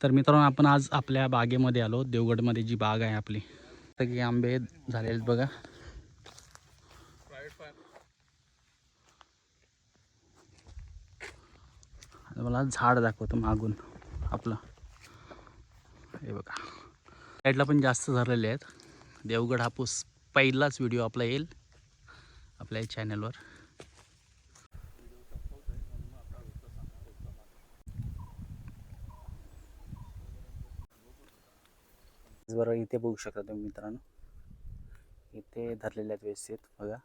तर मित्रांनो आपण आज आपल्या बागेमध्ये आलो. देवगडमध्ये जी बाग आहे आपली. सगळे आंबे झालेले आहेत बघा. मला झाड दाखवतो मागून आपलं. हे बघा. साईडला पण जास्त झालेले आहेत. देवगड हापूस पहिलाच व्हिडिओ आपला येईल. आपल्या चॅनलवर त्याचबरोबर इथे बघू शकता तुम्ही मित्रांनो. इथे धरलेले आहेत व्यवस्थित बघा.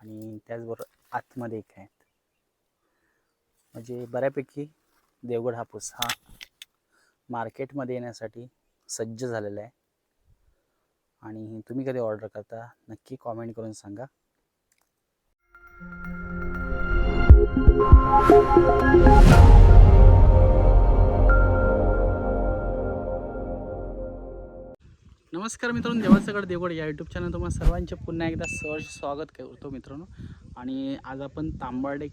आणि त्याचबरोबर आतमध्ये एक आहेत. म्हणजे बऱ्यापैकी देवगड हापूस हा मार्केटमध्ये येण्यासाठी सज्ज झालेला आहे. आणि तुम्ही कधी ऑर्डर करता नक्की कॉमेंट करून सांगा. नमस्कार मित्रांनो देवाचं देवगड या यूट्यूब चॅनल तुम्हाला सर्वांचे पुन्हा एकदा सहर्ष स्वागत करतो मित्रांनो. आणि आज आपण तांबाडे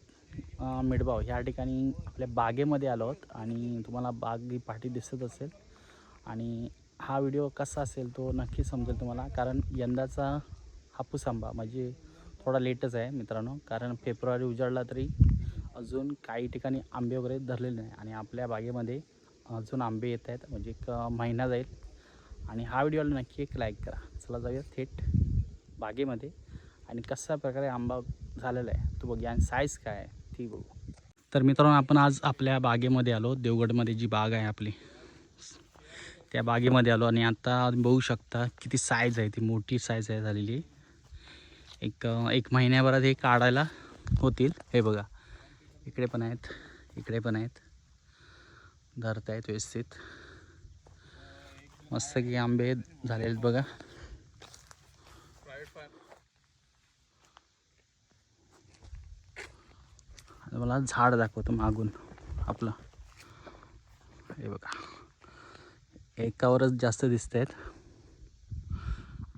अं, मिडबाव ह्या ठिकाणी आपल्या बागेमध्ये आलो आहोत आणि तुम्हाला बाग ही पाठी दिसत असेल. आणि हा व्हिडिओ कसा असेल तो नक्की समजेल तुम्हाला कारण यंदाचा हापूस आंबा म्हणजे थोडा लेटच आहे मित्रांनो कारण फेब्रुवारी उजाडला तरी अजून काही ठिकाणी आंबे वगैरे धरलेले नाही. आणि आपल्या बागेमध्ये अजून आंबे येत आहेत म्हणजे एक महिना जाईल. आणि हा व्हिडिओला नक्की एक लाईक करा. चला जाऊया थेट बागेमध्ये. आणि कशा प्रकारे आंबा झालेला आहे तो बघूया आणि साईज काय आहे ती बघू. तर मित्रांनो आपण आज आपल्या बागेमध्ये आलो. देवगडमध्ये जी बाग आहे आपली त्या बागेमध्ये आलो. आणि आता बघू शकता किती साईज आहे ती मोठी साईज आहे झालेली. एक एक महिन्याभरात हे काढायला होतील. हे बघा इकडे पण आहेत इकडे पण आहेत. धरत आहेत व्यवस्थित. मस्त की आंबे झालेले आहेत बघा मला झाड दाखवतो मागून आपलं. हे बघा. एकावरच जास्त दिसत आहेत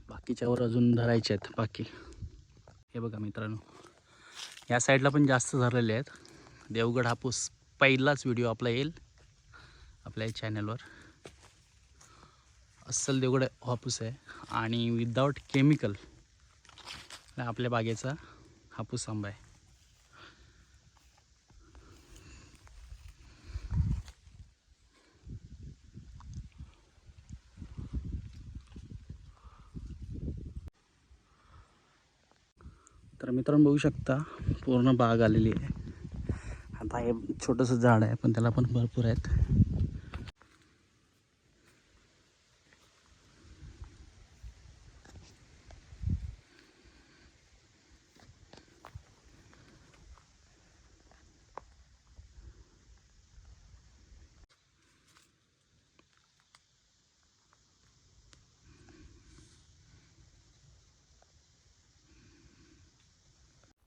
बाकीच्यावर अजून धरायचे आहेत बाकी. हे बघा मित्रांनो. या साईडला पण जास्त धरलेले आहेत. देवगड हापूस पहिलाच व्हिडिओ आपला येईल आपल्या चॅनलवर अस्सल देवगड हापूस आहे. आणि विदाऊट केमिकल आपल्या बागेचा हापूस आंबा आहे. तर मित्रांनो बघू शकता पूर्ण बाग आलेली आहे. आता हे छोटंसं झाड आहे पण त्याला पण भरपूर आहेत.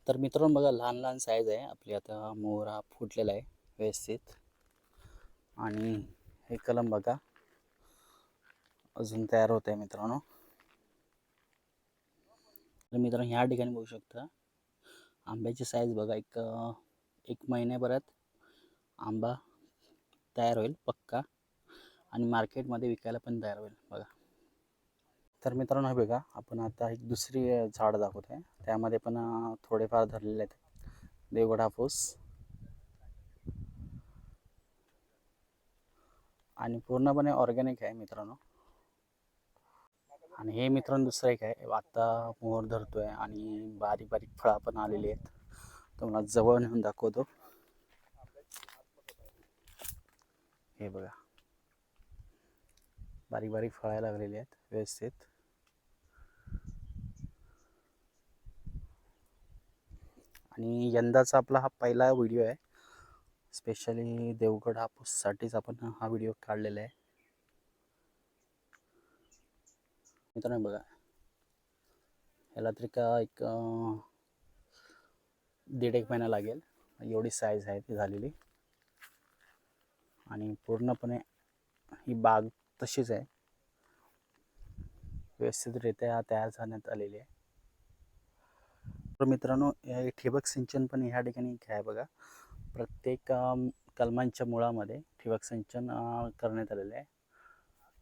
तर मित्रांनो बघा लहान लहान साईज आहे. आपली आता मोहरा फुटलेला आहे व्यवस्थित. आणि हे कलम बघा. अजून तयार होत आहे मित्रांनो. तर मित्रांनो ह्या ठिकाणी बघू शकता. आंब्याची साईज बघा एक एक महिन्याभरात आंबा तयार होईल पक्का. आणि मार्केटमध्ये विकायला पण तयार होईल बघा. तर मित्रांनो हे बघा आपण आता एक दुसरी झाड दाखवत आहे त्यामध्ये पण थोडेफार धरलेले आहेत. देवगड हापूस आणि पूर्णपणे ऑर्गॅनिक आहे मित्रांनो. आणि हे मित्रांनो दुसरं एक आहे. आत्ता मोहर आहे आणि बारीक बारीक फळं पण आलेली आहेत. तुम्हाला जवळ नेऊन दाखवतो. हे बघा. बारीक बारीक फळायला लागलेली आहेत व्यवस्थित. आणि यंदाचा आपला हा पहिला व्हिडिओ आहे. स्पेशली देवगड हापूससाठीच आपण हा व्हिडिओ काढलेला आहे. मित्रांनो बघा ह्याला तरी का एक दीड एक महिना लागेल. एवढी साईज आहे ती झालेली. आणि पूर्णपणे ही बाग तशीच आहे. व्यवस्थितरित्या तयार झाण्यात आलेली आहे. तर मित्रांनो ठिबक सिंचन पण ह्या ठिकाणी आहे बघा. प्रत्येक कलमांच्या मुळामध्ये ठिबक सिंचन करण्यात आलेलं आहे.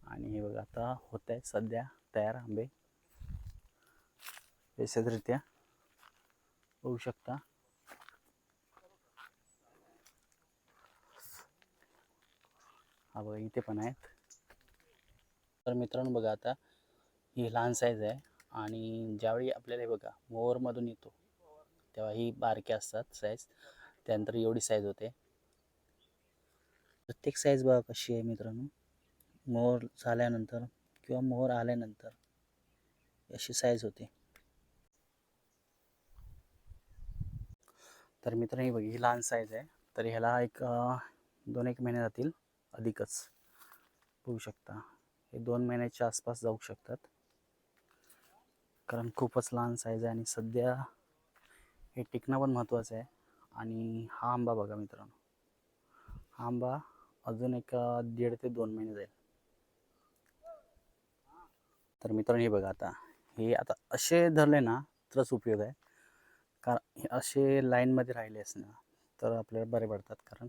आणि हे बघा आता होत आहे सध्या तयार आंबे. व्यवस्थितरित्या होऊ शकता. हा बघा इथे पण आहेत. तर मित्रांनो बघा आता ही लहान साईज आहे. आणि ज्यावेळी आपल्याला हे बघा मोअरमधून येतो तेव्हा ही बारके असतात साईज त्यानंतर एवढी साईज होते. प्रत्येक साईज बघा कशी आहे मित्रांनो. मोहर झाल्यानंतर किंवा मोहर आल्यानंतर अशी साईज होते. तर मित्रांनो ही बघ ही लहान साईज आहे. तर ह्याला एक दोन एक महिने जातील अधिकच. होऊ शकता. हे दोन महिन्याच्या आसपास जाऊ शकतात. कारण खूपच लहान साईज आहे आणि सध्या हे टिकणं पण महत्त्वाचं आहे. आणि हा आंबा बघा मित्रांनो. हा आंबा अजून एक दीड ते दोन महिने जाईल. तर मित्रांनो हे बघा आता. हे आता असे धरले ना तरच उपयोग आहे. कारण हे असे लाईनमध्ये राहिलेच ना तर आपल्याला बरे पडतात. कारण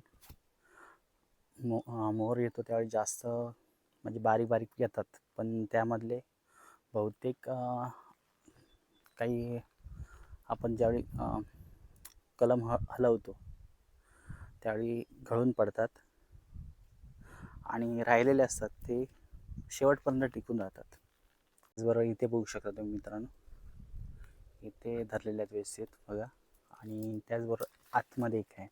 मो मोहर येतो त्यावेळी जास्त म्हणजे बारीक बारीक येतात. पण त्यामधले बहुतेक काही आपण ज्यावेळी कलम ह हलवतो त्यावेळी गळून पडतात आणि राहिलेले असतात ते शेवटपर्यंत टिकून राहतात. त्याचबरोबर इथे बघू शकता तुम्ही मित्रांनो. इथे धरलेले आहेत व्यवस्थित बघा. आणि त्याचबरोबर आतमध्ये एक आहेत.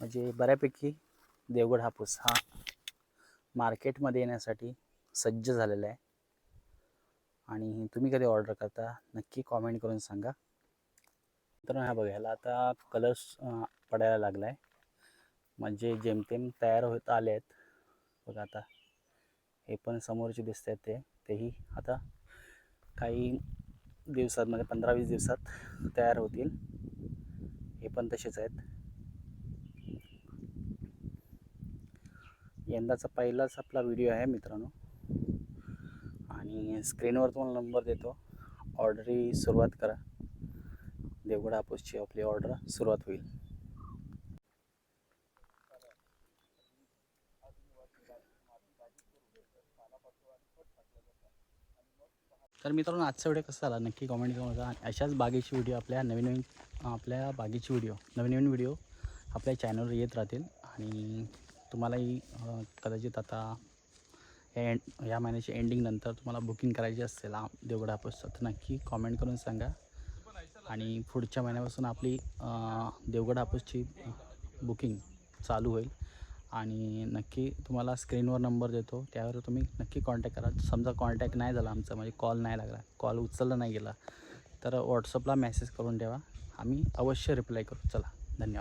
म्हणजे बऱ्यापैकी देवगड हापूस हा मार्केटमध्ये येण्यासाठी सज्ज झालेला आहे. आणि तुम्ही कधी ऑर्डर करता नक्की कॉमेंट करून सांगा. तर हा बघायला आता कलर्स पडायला लागला आहे म्हणजे जेमतेम तयार होत आले आहेत बघा आता हे पण समोरचे दिसत आहेत ते. तेही आता काही दिवसात म्हणजे पंधरा वीस दिवसात तयार होतील. हे पण तसेच आहेत. यंदाचा पहिलाच आपला व्हिडिओ आहे मित्रांनो. आणि स्क्रीनवर तुम्हाला नंबर देतो. ऑर्डरी सुरुवात करा. देवगड हापूसची आपली ऑर्डर सुरुवात होईल. तर मित्रांनो आजचा व्हिडिओ कसा झाला? नक्की कॉमेंट करून सांगा. अशाच बागेची व्हिडिओ आपल्या नवीन नवीन आपल्या बागेची व्हिडिओ नवीन नवीन व्हिडिओ आपल्या चॅनलवर येत राहतील. आणि तुम्हालाही कदाचित आता एंड या महिन्याच्या एंडिंगनंतर तुम्हाला बुकिंग करायची असेल आ देवगड तर नक्की कॉमेंट करून सांगा. आणि पुढच्या महिन्यापासून आपली देवगड हापूसची बुकिंग चालू होईल. आणि नक्की तुम्हाला स्क्रीनवर नंबर देतो. त्यावर तुम्ही नक्की कॉन्टॅक्ट करा. समजा कॉन्टॅक्ट नाही झाला आमचा म्हणजे कॉल नाही लागला कॉल उचलला नाही गेला तर व्हॉट्सअपला मेसेज करून ठेवा. आम्ही अवश्य रिप्लाय करू. चला धन्यवाद.